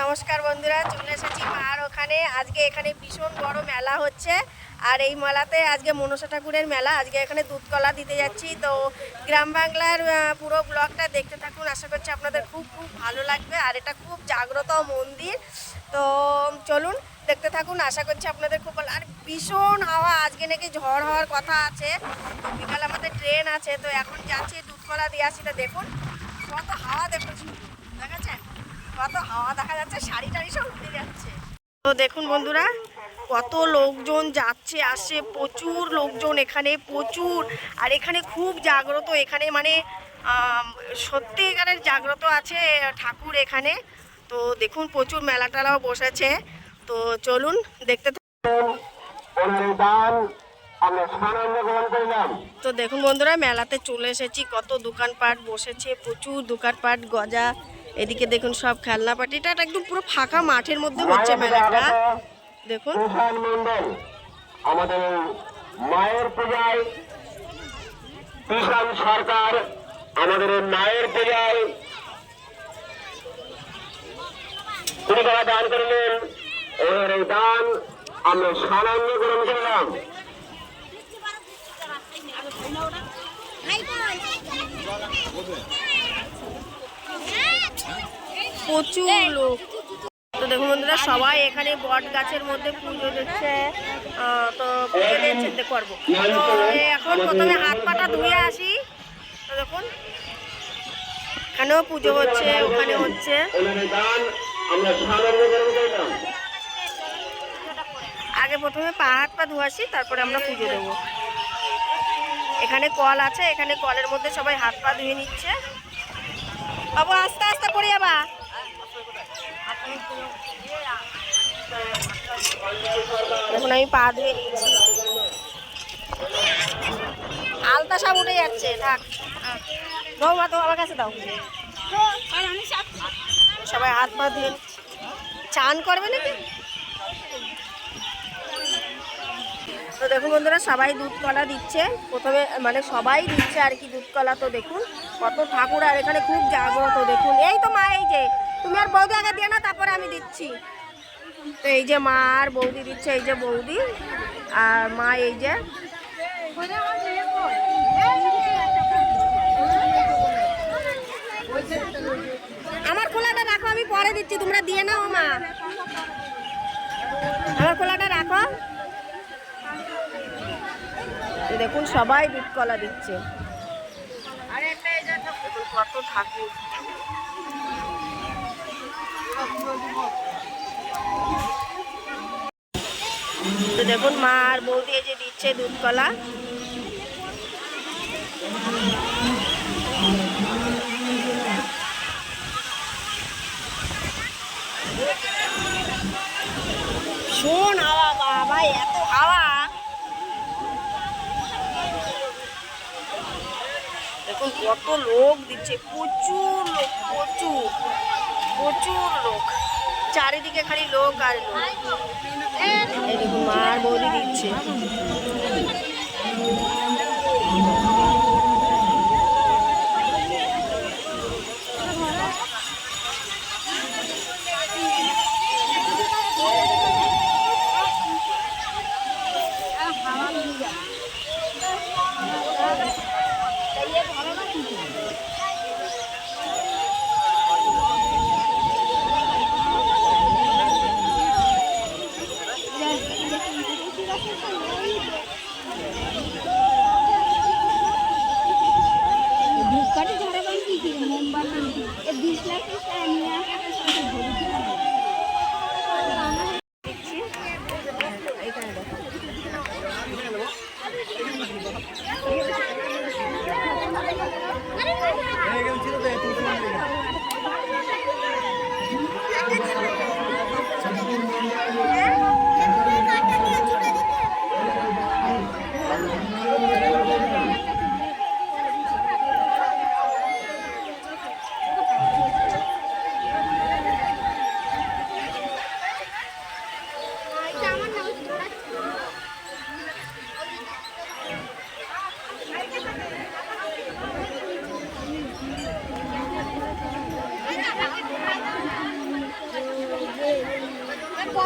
নমস্কার বন্ধুরা, চলে এসেছি মার ওখানে। আজকে এখানে ভীষণ বড় মেলা হচ্ছে। আর এই মেলাতে আজকে মনসা ঠাকুরের মেলা। আজকে এখানে দুধকলা দিতে যাচ্ছি। তো গ্রাম বাংলার পুরো ব্লগটা দেখতে থাকুন। আশা করছি আপনাদের খুব খুব ভালো লাগবে। আর এটা খুব জাগ্রত মন্দির। তো চলুন দেখতে থাকুন আশা করছি আপনাদের খুব ভালো আর ভীষণ হাওয়া আজকে নাকি ঝড় হওয়ার কথা আছে। বিকালে আমাদের ট্রেন আছে তো এখন যাচ্ছি দুধকলা দিয়ে আসি। দেখুন কত হাওয়া দেখুন। দেখাচ্ছেন কত হাওয়া দেখা যাচ্ছে শাড়ি টাড়ি সব উঠে যাচ্ছে। তো দেখুন বন্ধুরা কত লোকজন যাচ্ছে আসছে প্রচুর লোকজন এখানে প্রচুর। আর এখানে খুব জাগ্রত এখানে মানে আম, সত্যিকারের জাগ্রত আছে ঠাকুর এখানে। তো দেখুন প্রচুর মেলা টেলাও বসেছে। তো চলুন দেখতে তো দেখুন বন্ধুরা মেলাতে চলে এসেছি। কত দোকানপাট বসেছে প্রচুর দোকানপাট গজা। এদিকে দেখুন সব খেলনা পাটিটা একদম পুরো ফাঁকা মাঠের মধ্যে হচ্ছে মেলাটা। দেখুন। আমাদের মায়ের পূজায়। কিষান সরকার আমাদের মায়ের পূজায়। টাকা দান করলেন। ওনার এই দান আমরা সানন্দ গ্রহণ করলাম। প্রচুর লোক। তো দেখুন বন্ধুরা সবাই এখানে বট গাছের মধ্যে পুজো দিচ্ছে তো পুজো দিচ্ছে করব। তো এখন প্রথমে হাত পাটা ধুয়ে আসি। তো দেখুন এখানেও পুজো হচ্ছে ওখানে হচ্ছে। আমরা আগে প্রথমে পা হাত পা ধুয়াসি তারপরে আমরা পুজো দেবো। এখানে কল আছে, এখানে কলের মধ্যে সবাই হাত পা ধুয়ে নিচ্ছে। বাবু, আস্তে আস্তে করে যাবা এখন আমি পা ধুয়ে নিচ্ছি। আলতা সব উঠে যাচ্ছে, থাক। মা তো আমার কাছে দাও। সবাই হাত পা ধুয়ে চান করবে নাকি? তো দেখুন বন্ধুরা, সবাই দুধ কলা দিচ্ছে। প্রথমে মানে সবাই দিচ্ছে আর কি দুধ কলা তো দেখুন। কত ঠাকুর, আর এখানে খুব জাগ্রত, দেখুন। এই তো মা, এই যে, তুমি আর বৌদি আগে দিয়ে না, তারপরে আমি দিচ্ছি। তো এই যে মা আর বৌদি দিচ্ছে, এই যে বৌদি। আর মা, এই যে, আমার খোলাটা রাখো, আমি পরে দিচ্ছি, তোমরা দিয়ে নাও মা। আমার খোলাটা রাখো। দেখুন সবাই দুধ কলা দিচ্ছে। তো দেখুন মা আর বৌদি যে দিচ্ছে দুধ কলা। শোন হাওয়া বাবা এত হাওয়া দেখুন কত লোক দিচ্ছে, প্রচুর লোক, প্রচুর প্রচুর লোক। চারিদিকে খালি লোক আর লোক। এই দেখুন মা বৌদি দিচ্ছে।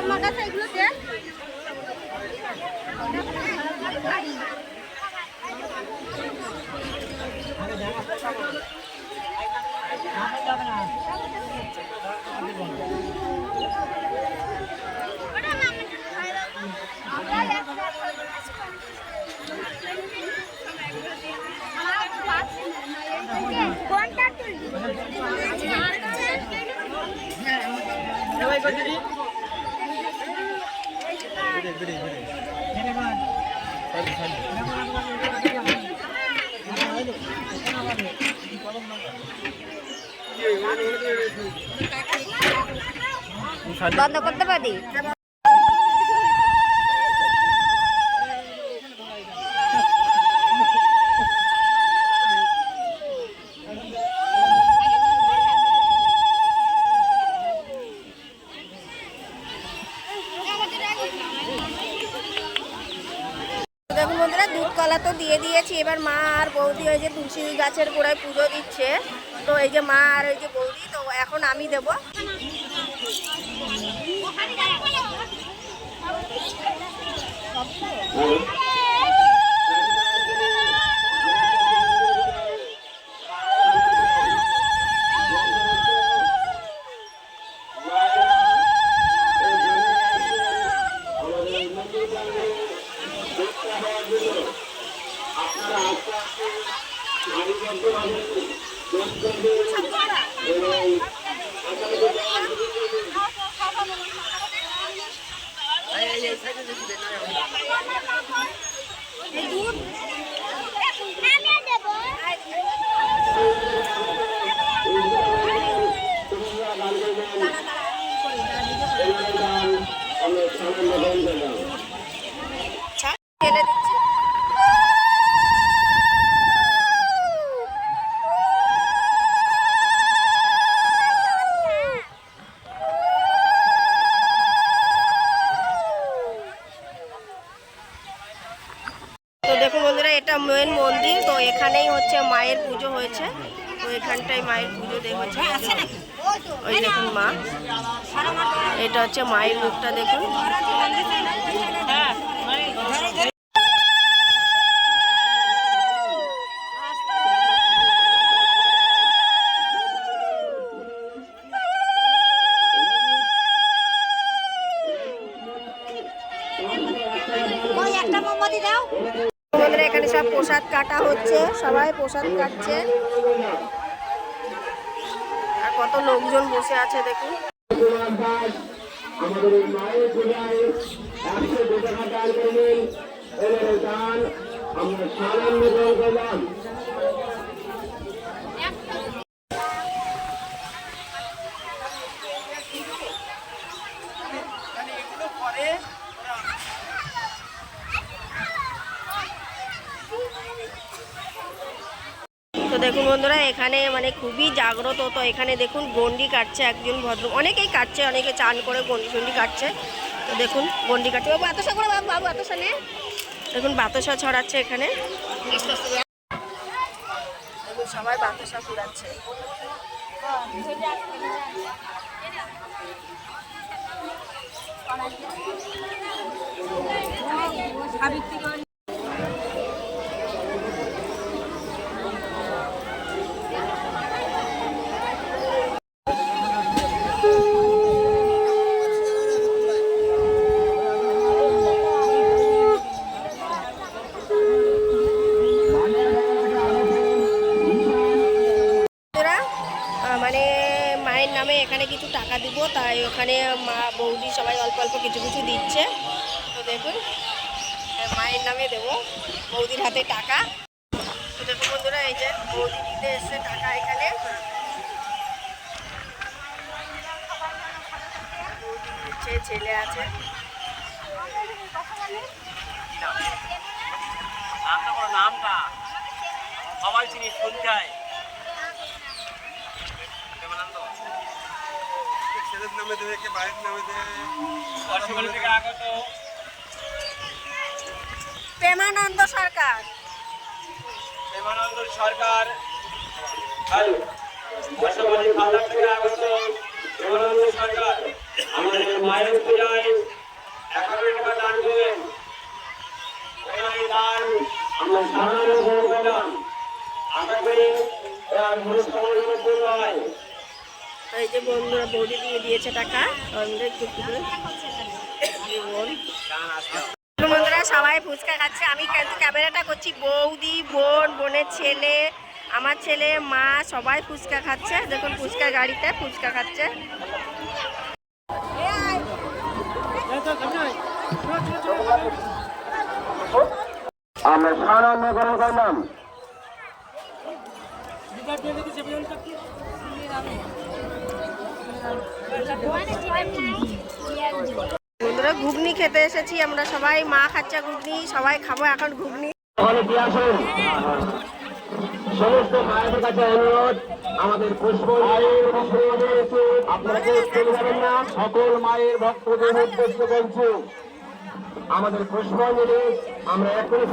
আমার কাছে এগুলো দে। কোনটা বন্ধ করতে পারি দেখুন বন্ধুরা দুধ কলা তো দিয়ে দিয়েছি, এবার মা আর বৌদি ওই যে তুলসী গাছের গোড়ায় পুজো দিচ্ছে। তো এই যে মা আর ওই যে বৌদি, তো এখন আমি দেব। আমি আমরা সামান্য দান করলাম ঢেলে দিচ্ছি তো দেখুন বন্ধুরা এটা মেন মন্দির তো এখানেই হচ্ছে মায়ের পুজো হয়েছে। তো এখানটায় মায়ের পুজো দেওয়া হচ্ছে। ওই দেখুন মা। এটা হচ্ছে মায়ের মুখটা দেখুন। একটা মোমবাতি দাও। সব প্রসাদ কাটা হচ্ছে সবাই প্রসাদ কাটছে। আর কত লোকজন বসে আছে দেখুন। কুমার দাস আমাদের এই মায়ের পূজায় একশো দু টাকা দান করলেন এদের এই দান আমরা সামান্য গ্রহণ করলাম তো দেখুন বন্ধুরা এখানে মানে খুবই জাগ্রত। তো এখানে দেখুন গন্ডি কাটছে একজন ভদ্র, অনেকেই কাটছে, অনেকে চান করে গন্ডি টন্ডি কাটছে। তো দেখুন গন্ডি কাটছে। বাবু, বাতাসা করে বাবু বাবু, বাতাসা নে দেখুন বাতাসা ছড়াচ্ছে এখানে। সবাই বাতাসা কুড়াচ্ছে। বন্ধুরা এখানে কিছু টাকা দিব, তাই ওখানে মা বৌদি সবাই অল্প অল্প কিছু কিছু দিচ্ছে। তো দেখুন মায়ের নামে দেব বৌদির হাতে টাকা। তো দেখুন বন্ধুরা, এই যে বৌদি দিতে এসছে টাকা এখানে। ছেলে আছে। নামটা নামটা। সবাই চিনি শুনছাই প্রেমানন্দ ছেলের নামে দেবে কে ভাইয়ের নামে দেবে আগত। প্রেমানন্দ সরকার। প্রেমানন্দ সরকার। বর্ষগুলি খাতা থেকে আগত প্রেমানন্দ সরকার। আমাদের মায়ের পূজায় এক হাজার টাকা দান করবেন দান আমরা সাধারণ করলাম আশা করি এর অনুষ্ঠানের পূর্ণ হয়। এই যে বন্ধুরা বৌদি দিয়ে দিয়েছে টাকা আমরা। বন্ধুরা সবাই ফুচকা খাচ্ছে। আমি কিন্তু ক্যামেরাটা করছি। বৌদি, বোন, বোনের ছেলে, আমার ছেলে, মা, সবাই ফুচকা খাচ্ছে। দেখুন ফুচকা গাড়িতে ফুচকা খাচ্ছে। আমরা সাধারণ গ্রহণ করলাম বন্ধুরা, ঘুগনি খেতে এসেছি আমরা সবাই। মা খাচ্ছে ঘুগনি, সবাই খাব এখন ঘুগনি। সমস্ত মায়েদের কাছে অনুরোধ, আমাদের না, সকল মায়ের ভক্তদের উদ্দেশ্য বলছি, আমাদের পুষ্পাঞ্জলি আমরা এখনই